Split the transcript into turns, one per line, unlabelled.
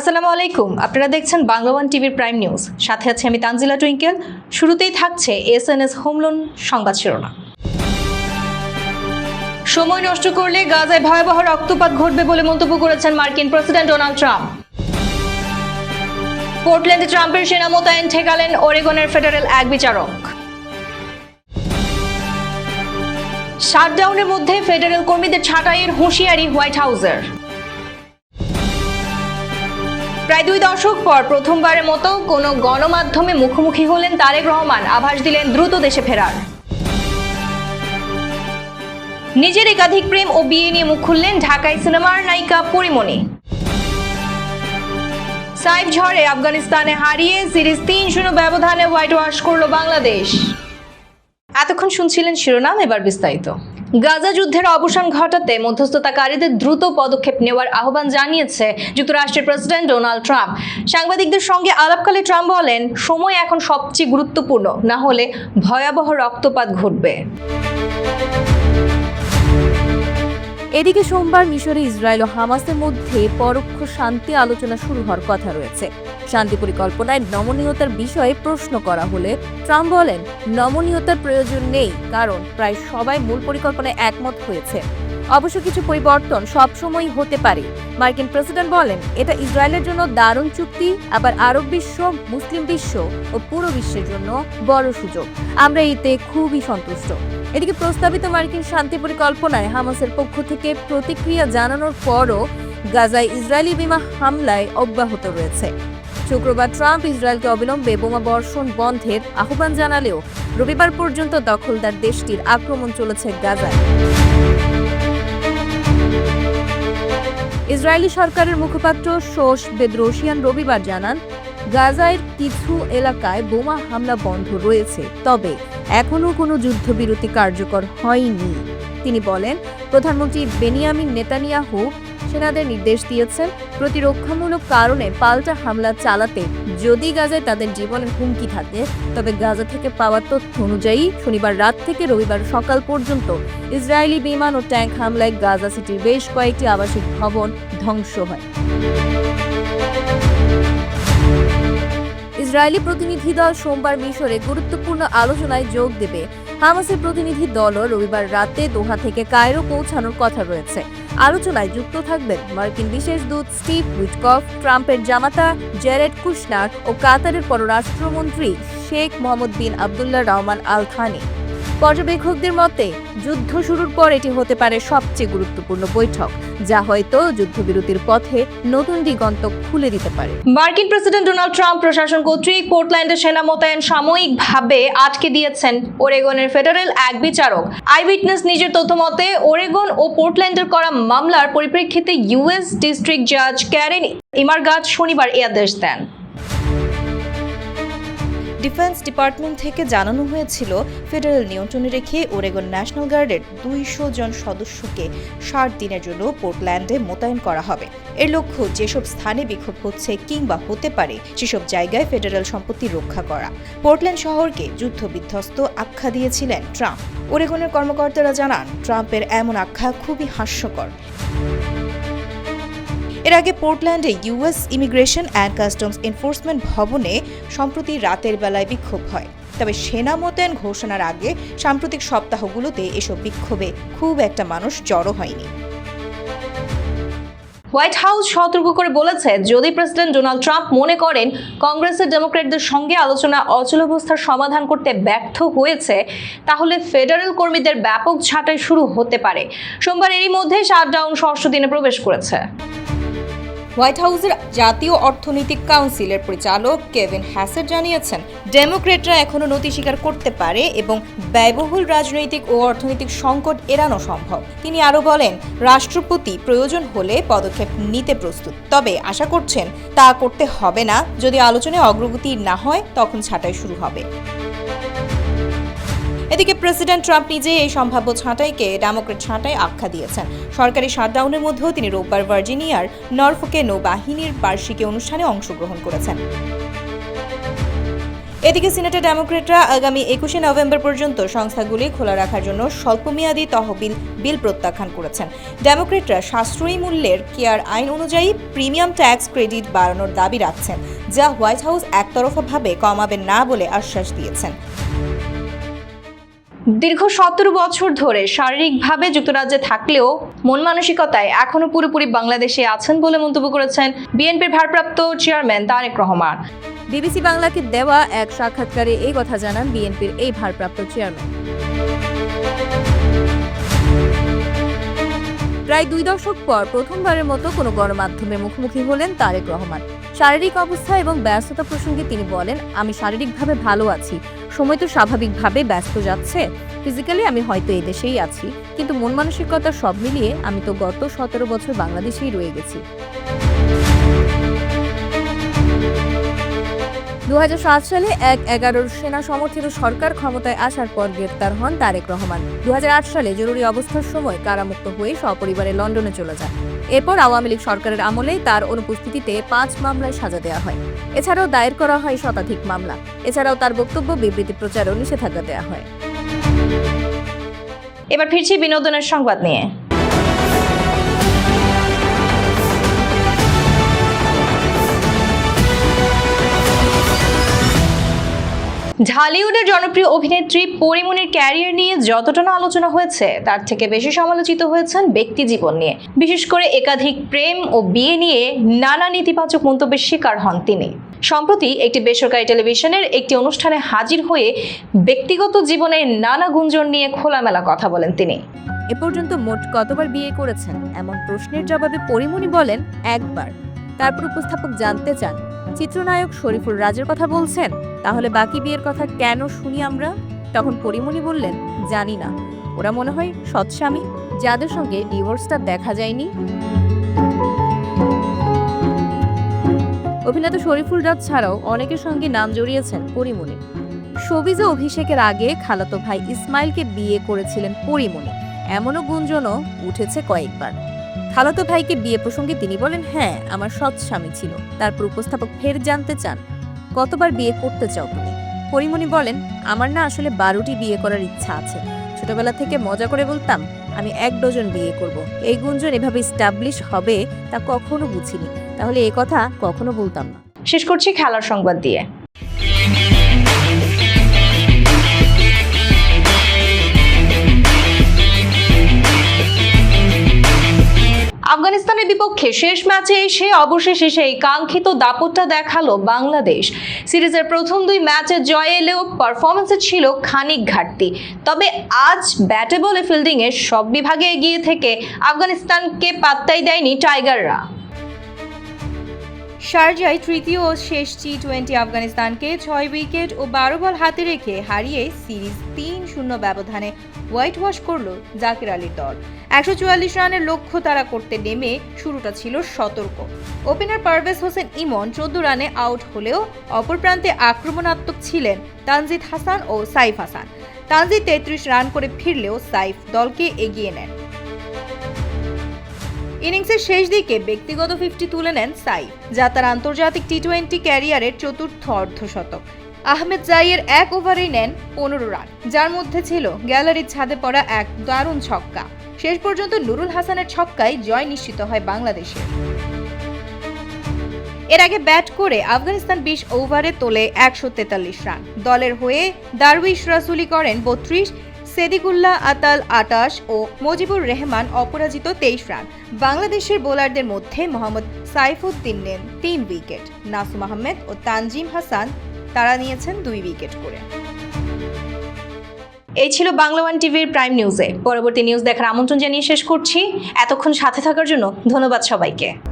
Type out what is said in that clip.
আসসালামু আলাইকুম আপনারা দেখছেন বাংলা ওয়ান টিভির প্রাইম নিউজ সাথে আছে আমি তানজিলা টুইঙ্কেল শুরুতেই থাকছে এস এন এস হোমলোন সংবাদ শিরোনাম সময় নষ্ট করলে গাজায় ভয়াবহ রক্তপাত ঘটবে বলে মন্তব্য করেছেন মার্কিন প্রেসিডেন্ট ডোনাল্ড ট্রাম্প পোর্টল্যান্ডে ট্রাম্পের সেনা মোতায়েন ঠেকালেন ওরেগনের ফেডারেল এক বিচারক শাটডাউনের মধ্যে ফেডারেল কর্মীদের ছাঁটাইয়ের হুঁশিয়ারি হোয়াইট হাউসের প্রায় দুই দশক পর প্রথমবারের মতো কোনো গণমাধ্যমে মুখোমুখি হলেন তারেক রহমান আভাস দিলেন দ্রুত দেশে ফেরার নিজের একাধিক প্রেম ও বিয়ে নিয়ে মুখ খুললেন ঢাকায় সিনেমার নায়িকা পরিমণি সাইফ ঝড়ে আফগানিস্তানে হারিয়ে সিরিজ তিন শূন্য ব্যবধানে হোয়াইট ওয়াশ করল বাংলাদেশ এতক্ষণ শুনছিলেন শিরোনাম এবার বিস্তারিত গাজা যুদ্ধের অবসান ঘটাতে মধ্যস্থতাকারীদের দ্রুত পদক্ষেপ নেওয়ার আহ্বান জানিয়েছে যুক্তরাষ্ট্রের প্রেসিডেন্ট ডোনাল্ড ট্রাম্প সাংবাদিকদের সঙ্গে আলাপকালে ট্রাম্প বলেন সময় এখন সবচেয়ে গুরুত্বপূর্ণ না হলে ভয়াবহ রক্তপাত ঘটবে এদিকে সোমবার মিশরে ইসরায়েল ও হামাসের মধ্যে পরোক্ষ শান্তি আলোচনা শুরু হওয়ার কথা রয়েছে শান্তি পরিকল্পনায় নমনীয়তার বিষয়ে প্রশ্ন করা হলে ট্রাম্প বলেন নমনীয়তার প্রয়োজন নেই কারণ প্রায় সবাই মূল পরিকল্পনায় একমত হয়েছে অবশ্য কিছু পরিবর্তন সবসময়ই হতে পারে মার্কিন প্রেসিডেন্ট বলেন এটা ইসরায়েলের জন্য দারুণ চুক্তি আবার আরব বিশ্ব মুসলিম বিশ্ব ও পুরো বিশ্বের জন্য বড় সুযোগ আমরা এতে খুবই সন্তুষ্ট এদিকে প্রস্তাবিত মার্কিন শান্তি পরিকল্পনায় হামাসের পক্ষ থেকে প্রতিক্রিয়া জানানোর পরও গাজায় ইসরায়েলি বিমা হামলায় অব্যাহত রয়েছে শুক্রবার ট্রাম্প ইসরায়েলকে অবিলম্বে বোমা বর্ষণ বন্ধের আহ্বান জানালেও রবিবার পর্যন্ত দখলদার দেশটির আক্রমণ চলেছে গাজায় ইসরায়েলি সরকারের মুখপাত্র শোষ বেদ্রোশিয়ান রবিবার জানান গাজায় কিছু এলাকায় বোমা হামলা বন্ধ রয়েছে তবে এখনও কোনো যুদ্ধবিরতি কার্যকর হয়নি তিনি বলেন প্রধানমন্ত্রী বেনিয়ামিন নেতানিয়াহু সেনাদের নির্দেশ দিয়েছেন প্রতিরক্ষামূলক কারণে পাল্টা হামলা চালাতে যদি গাজায় তাদের জীবনের হুমকি থাকে তবে গাজা থেকে পাওয়া তথ্য অনুযায়ী শনিবার রাত থেকে রবিবার সকাল পর্যন্ত ইসরায়েলি বিমান ও ট্যাঙ্ক হামলায় গাজা সিটির বেশ কয়েকটি আবাসিক ভবন ধ্বংস হয় ইসরায়েলি প্রতিনিধি দল সোমবার মিশরে গুরুত্বপূর্ণ আলোচনায় যোগ দেবে হামাসের প্রতিনিধি দলও রবিবার রাতে দোহা থেকে কায়রো পৌঁছানোর কথা রয়েছে আলোচনায় যুক্ত থাকবেন মার্কিন বিশেষ দূত স্টিভ উইটকফ ট্রাম্পের জামাতা জেরেড কুশনার ও কাতারের পররাষ্ট্রমন্ত্রী Sheikh Mohammed bin Abdullah Rahman Al Thani পর্যবেক্ষকদের মতে যুদ্ধ শুরুর পর এটি হতে পারে সবচেয়ে গুরুত্বপূর্ণ বৈঠক যা হয়তো যুদ্ধবিরতির পথে নতুন দিগন্ত খুলে দিতে পারে মার্কিন প্রেসিডেন্ট ডোনাল্ড ট্রাম্প প্রশাসন কর্তৃক পোর্টল্যান্ডের সেনা মোতায়েন সাময়িকভাবে আটকে দিয়েছেন ওরেগনের ফেডারেল এক বিচারক আই উইটনেস নিজের তথ্য মতে ওরেগন ও পোর্টল্যান্ডের করা মামলার পরিপ্রেক্ষিতে ইউএস ডিস্ট্রিক্ট জাজ ক্যারেন ইমারগাজ শনিবার এ আদেশ দেন ডিফেন্স ডিপার্টমেন্ট থেকে জানানো হয়েছিল ফেডারেল নিয়ন্ত্রণে রেখে ওরেগন ন্যাশনাল গার্ডের দুইশো জন সদস্যকে ষাট দিনের জন্য পোর্টল্যান্ডে মোতায়েন করা হবে এর লক্ষ্য যেসব স্থানে বিক্ষোভ হচ্ছে কিংবা হতে পারে সেসব জায়গায় ফেডারেল সম্পত্তি রক্ষা করা পোর্টল্যান্ড শহরকে যুদ্ধ বিধ্বস্ত আখ্যা দিয়েছিলেন ট্রাম্প ওরেগনের কর্মকর্তারা জানান ট্রাম্পের এমন আখ্যা খুবই হাস্যকর এর আগে পোর্টল্যান্ডে US immigration and customs enforcement ভবনে সম্প্রতি রাতের বেলায় বিক্ষোভ হয় তবে সেনা মোতায়েন ঘোষণার আগে সাম্প্রতিক সপ্তাহগুলোতে এসব বিক্ষোভে খুব একটা মানুষ জড়ো হয়নি হোয়াইট হাউস সতর্ক করে বলেছে যদি প্রেসিডেন্ট ডোনাল্ড ট্রাম্প মনে করেন কংগ্রেসের ডেমোক্রেটদের সঙ্গে আলোচনা অচল অবস্থার সমাধান করতে ব্যর্থ হয়েছে তাহলে ফেডারেল কর্মীদের ব্যাপক ছাঁটাই শুরু হতে পারে সোমবার এরই মধ্যে শাটডাউন ষষ্ঠ দিনে প্রবেশ করেছে হোয়াইট হাউসের জাতীয় অর্থনৈতিক কাউন্সিলের পরিচালক কেভিন হ্যাসেট জানিয়েছেন ডেমোক্রেটরা এখনও নতি স্বীকার করতে পারে এবং ব্যয়বহুল রাজনৈতিক ও অর্থনৈতিক সংকট এড়ানো সম্ভব তিনি আরও বলেন রাষ্ট্রপতি প্রয়োজন হলে পদক্ষেপ নিতে প্রস্তুত তবে আশা করছেন তা করতে হবে না যদি আলোচনায় অগ্রগতি না হয় তখন ছাঁটাই শুরু হবে এদিকে প্রেসিডেন্ট ট্রাম্প নিজে এই সম্ভাব্য ছাঁটাইকে ডেমোক্রেট ছাঁটাই আখ্যা দিয়েছেন সরকারি শাটডাউনের মধ্যেও তিনি রোববার ভার্জিনিয়ার নরফোকে নৌবাহিনীর বার্ষিকী অনুষ্ঠানে অংশগ্রহণ করেছেন এদিকে সিনেটে ডেমোক্রেটরা আগামী একুশে নভেম্বর পর্যন্ত সংস্থাগুলি খোলা রাখার জন্য স্বল্পমেয়াদী তহবিল বিল প্রত্যাখ্যান করেছেন ডেমোক্রেটরা সাশ্রয়ী মূল্যের কেয়ার আইন অনুযায়ী প্রিমিয়াম ট্যাক্স ক্রেডিট বাড়ানোর দাবি রাখছেন যা হোয়াইট হাউস একতরফাভাবে কমাবে না বলে আশ্বাস দিয়েছেন দীর্ঘ সতেরো বছর ধরে শারীরিকভাবে যুক্তরাজ্যে থাকলেও মন মানসিকতায় এখনও পুরোপুরি বাংলাদেশে আছেন বলে মন্তব্য করেছেন বিএনপির ভারপ্রাপ্ত চেয়ারম্যান তারেক রহমান বিবিসি বাংলাকে দেওয়া এক সাক্ষাৎকারে এই কথা জানান বিএনপির এই ভারপ্রাপ্ত চেয়ারম্যান প্রায় দুই দশক পর প্রথমবারের মতো কোনো গণমাধ্যমে মুখোমুখি হলেন তারেক রহমান শারীরিক অবস্থা এবং ব্যস্ততা প্রসঙ্গে তিনি বলেন আমি শারীরিকভাবে ভালো আছি সময় তো স্বাভাবিকভাবে ব্যস্ত যাচ্ছে ফিজিক্যালি আমি হয়তো এদেশেই আছি কিন্তু মন মানসিকতা সব মিলিয়ে আমি তো গত সতেরো বছর বাংলাদেশেই রয়ে গেছি দু সালে এক এগারোর সেনা সমর্থিত সরকার ক্ষমতায় আসার পর গ্রেপ্তার হন তারেক রহমান দু সালে জরুরি অবস্থার সময় কারামুক্ত হয়ে সপরিবারে লন্ডনে চলে যান এরপর আওয়ামী লীগ সরকারের আমলেই তার অনুপস্থিতিতে পাঁচ মামলায় সাজা দেওয়া হয় এছাড়াও দায়ের করা হয় শতাধিক মামলা এছাড়াও তার বক্তব্য বিবৃতি প্রচারও নিষেধাজ্ঞা দেওয়া হয় এবার ফিরছি বিনোদনের সংবাদ নিয়ে ঢালিউডের জনপ্রিয় অভিনেত্রী পরিমনির ক্যারিয়ার নিয়ে যতটা না আলোচনা হয়েছে তার থেকে বেশি সমালোচিত হয়েছেন ব্যক্তি জীবন নিয়ে বিশেষ করে একাধিক প্রেম ও বিয়ে নিয়ে নানা নেতিবাচক মন্তব্যের শিকার হন তিনি সম্প্রতি একটি বেসরকারি টেলিভিশনের একটি অনুষ্ঠানে হাজির হয়ে ব্যক্তিগত জীবনের নানা গুঞ্জন নিয়ে খোলামেলা কথা বলেন তিনি এ পর্যন্ত মোট কতবার বিয়ে করেছেন এমন প্রশ্নের জবাবে পরিমনি বলেন একবার তারপর উপস্থাপক জানতে চান চিত্রনায়ক শরীফুল রাজের কথা বলছেন তাহলে বাকি বিয়ের কথা কেন শুনি আমরা তখন পরিমণি বললেন জানি না ওরা মনে হয় সৎস্বামী যাদের সঙ্গে ডিভোর্সটা দেখা যায়নি অভিনেতা শরীফুল রাজ ছাড়াও অনেকের সঙ্গে নাম জড়িয়েছেন পরিমণি সবিজে অভিষেকের আগে খালাতো ভাই ইসমাইলকে বিয়ে করেছিলেন পরিমণি এমনও গুঞ্জনও উঠেছে কয়েকবার খালাতো ভাইকে বিয়ে প্রসঙ্গে তিনি বলেন হ্যাঁ আমার সৎ স্বামী ছিল তার উপস্থাপক ফের জানতে চান কতবার বিয়ে করতে চাও তুমি পরিমণি বলেন আমার না আসলে বারোটি বিয়ে করার ইচ্ছা আছে ছোটবেলা থেকে মজা করে বলতাম আমি এক ডজন বিয়ে করব। এই গুঞ্জন এভাবে স্টাবলিশ হবে তা কখনো বুঝিনি তাহলে এ কথা কখনো বলতাম না শেষ করছি খেলার সংবাদ দিয়ে আফগানিস্তানের বিপক্ষে শেষ ম্যাচে এসে অবশেষে সেই কাঙ্ক্ষিত দাপটটা দেখালো বাংলাদেশ সিরিজের প্রথম দুই ম্যাচে জয় এলেও পারফরমেন্সে ছিল খানিক ঘাটতি তবে আজ ব্যাটে বলে ফিল্ডিংয়ে সব বিভাগে এগিয়ে থেকে আফগানিস্তানকে পাত্তাই দেয়নি টাইগাররা শারজায় তৃতীয় ও শেষ টি টোয়েন্টি আফগানিস্তানকে ছয় উইকেট ও বারো বল হাতে রেখে হারিয়ে সিরিজ তিন শূন্য ব্যবধানে হোয়াইট ওয়াশ করল জাকির আলীর দল একশো চুয়াল্লিশ রানের লক্ষ্য তারা করতে নেমে শুরুটা ছিল সতর্ক ওপেনার পারভেজ হোসেন ইমন চোদ্দ রানে আউট হলেও অপর প্রান্তে আক্রমণাত্মক ছিলেন তানজিদ হাসান ও সাইফ হাসান তানজিদ তেত্রিশ রান করে ফিরলেও সাইফ দলকে এগিয়ে নেন ইনিংসের শেষ দিকে ব্যক্তিগত ফিফটি তুলে নেন সাই যা তার আন্তর্জাতিক টি টোয়েন্টি ক্যারিয়ারের চতুর্থ অর্ধশতক আহমেদ জাইয়ের এক ওভারেই নেন পনেরো রান যার মধ্যে ছিল গ্যালারির ছাদে পড়া এক দারুণ ছক্কা শেষ পর্যন্ত নুরুল হাসানের ছক্কায় জয় নিশ্চিত হয় বাংলাদেশের এর আগে ব্যাট করে আফগানিস্তান বিশ ওভারে তোলে একশো তেতাল্লিশ রান দলের হয়ে দারুইশ রাসুলি করেন বত্রিশ সেদিকুল্লাহ আতাল আটাশ ও মজিবুর রেহমান অপরাজিত তেইশ রান বাংলাদেশের বোলারদের মধ্যে মোহাম্মদ সাইফুদ্দিন নেন তিন উইকেট নাসুম আহমেদ ও তানজিম হাসান তারা নিয়েছেন দুই উইকেট করে এই ছিল বাংলা ওয়ান টিভির প্রাইম নিউজে পরবর্তী নিউজ দেখার আমন্ত্রণ জানিয়ে শেষ করছি এতক্ষণ সাথে থাকার জন্য ধন্যবাদ সবাইকে